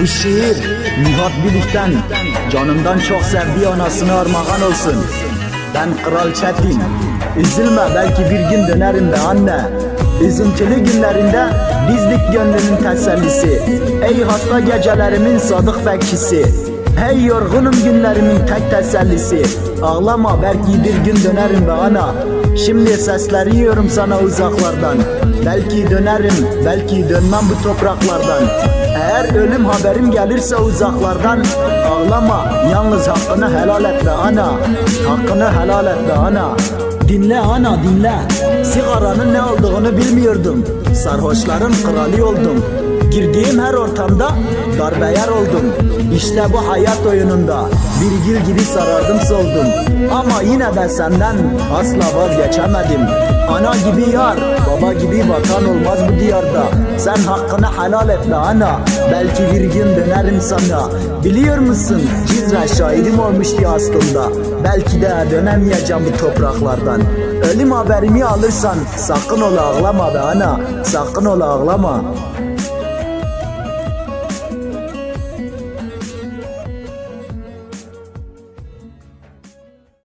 Bu şiir Nihat Bilik'ten canından çok sevdiği anasına armağan olsun. Ben Kral Çetin. Üzülme belki bir gün dönerim be anne. Üzüntülü günlerinde bizlik gönlünün tesellisi. Ey hasta gecelerimin sadık bekçisi. Hey yorgunum günlerimin tek tesellisi. Ağlama belki bir gün dönerim be ana. Şimdi sesleri yiyorum sana uzaklardan. Belki dönerim, belki dönmem bu topraklardan. Eğer ölüm haberim gelirse uzaklardan Ağlama yalnız hakkını helal et be ana Hakkını helal et be ana Dinle ana dinle Sigaranın ne olduğunu bilmiyordum Sarhoşların kralı oldum Girdiğim her ortamda darbeyer oldum. İşte bu hayat oyununda Bir gül gibi sarardım soldum Ama yine de senden asla vazgeçemedim. Ana gibi yar, baba gibi vatan olmaz bu diyarda. Sen hakkını helal et be ana Belki bir gün dönerim sana. Biliyor musun Cizre şahidim olmuştu aslında. Belki de dönemeyeceğim bu topraklardan. Ölüm haberimi alırsan sakın ola ağlama be ana Sakın ola ağlama